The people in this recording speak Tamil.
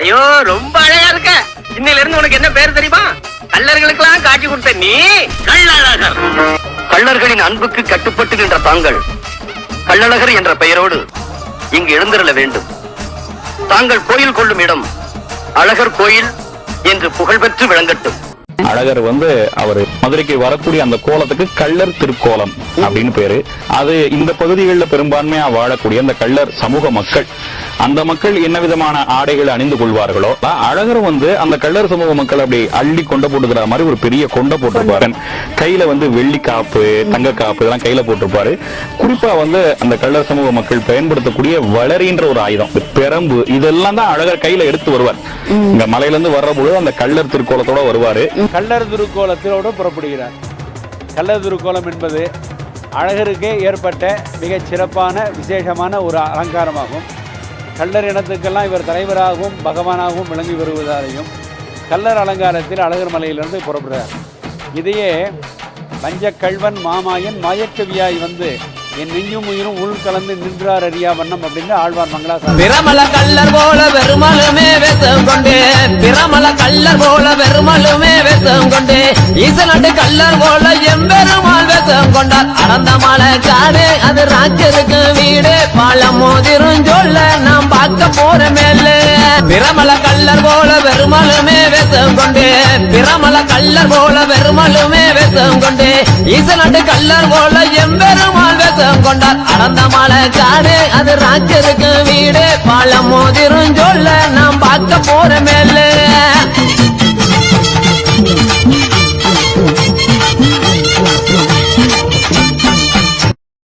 ஐயோ ரொம்ப அழகா இருக்க. இன்னையில இருந்து உனக்கு என்ன பேர் தெரியுமா? கள்ளர்களுக்கெல்லாம் காட்சி கொடுத்த நீ. கள்ளழகர். கள்ளர்களின் அன்புக்கு கட்டுப்பட்டு நின்ற தாங்கள் கள்ளழகர் என்ற பெயரோடு இங்கு எழுந்திருள வேண்டும். தாங்கள் கோயில் கொள்ளும் இடம் அழகர் கோயில் என்று புகழ்பெற்று விளங்கட்டும். அழகர் வந்து அவர் மதுரைக்கு வரக்கூடிய அந்த கோலத்துக்கு கள்ளர் திருக்கோலம் அப்படின்னு பேரு. அது இந்த பகுதிகளில் பெரும்பான்மையா வாழக்கூடிய அந்த கள்ளர் சமூக மக்கள். அந்த மக்கள் என்ன விதமான ஆடைகள் அணிந்து கொள்வார்களோ? அழகர் வந்து அந்த கள்ளர் சமூக மக்கள் அப்படி அள்ளி கொண்ட போட்டுக்கிற மாதிரி ஒரு பெரிய கொண்ட போட்டிருப்பாரு. கையில வந்து வெள்ளி காப்பு தங்க காப்பு இதெல்லாம் கையில போட்டிருப்பாரு. குறிப்பா வந்து அந்த கள்ளர் சமூக மக்கள் பயன்படுத்தக்கூடிய வளரின்ற ஒரு ஆயுதம். பெரம்பு இதெல்லாம் தான் அழகர் கையில எடுத்து வருவார். இந்த மலையில இருந்து வர்ற பொழுது அந்த கள்ளர் திருக்கோலத்தோட வருவாரு. கள்ளர் திருக்கோலத்திலோடு புறப்படுகிறார். கள்ளர் திருக்கோலம் என்பது அழகருக்கே ஏற்பட்ட மிகச் சிறப்பான விசேஷமான ஒரு அலங்காரமாகும். கள்ளர் இனத்துக்கெல்லாம் இவர் தலைவராகவும் பகவானாகவும் விளங்கி வருவதாலையும் கள்ளர் அலங்காரத்தில் அழகர் மலையிலிருந்து புறப்படுறார். இதையே பஞ்சக்கல்வன் மாமாயன் மாயக்கவியாய் வந்து என் நெஞ்சும் உயிரும் உள் கலந்து நின்றார் அறியா வண்ணம் அப்படின்னு ஆழ்வார் மங்களா பிரமல கள்ளர் போல வெறுமலுமே வேசம் கொண்டு பிரமல கல்லர் போல வெறுமலுமே வேசம் கொண்டு ஈசனட்டு கல்லர் போல எம்பெருமாள் வேசம் கொண்டார். அடந்த மலை காடு அது ராஜருக்கு வீடு பாலம் மோதிரும் சொல்ல பார்க்க போற மேல. பிரமல கல்லர் போல வெறுமலுமே வேசம் கொண்டு. பிரமல கல்லர் போல வெறுமலுமே வேசம் கொண்டு. ஈசனட்டு கல்லர் போல எம்பெருமாள் வேசம் கொண்டார். அடந்த மலை காடு அது ராஜருக்கு வீடு. பாலம் மோதிரும் சொல்ல நாம் பார்க்க போற மேலே.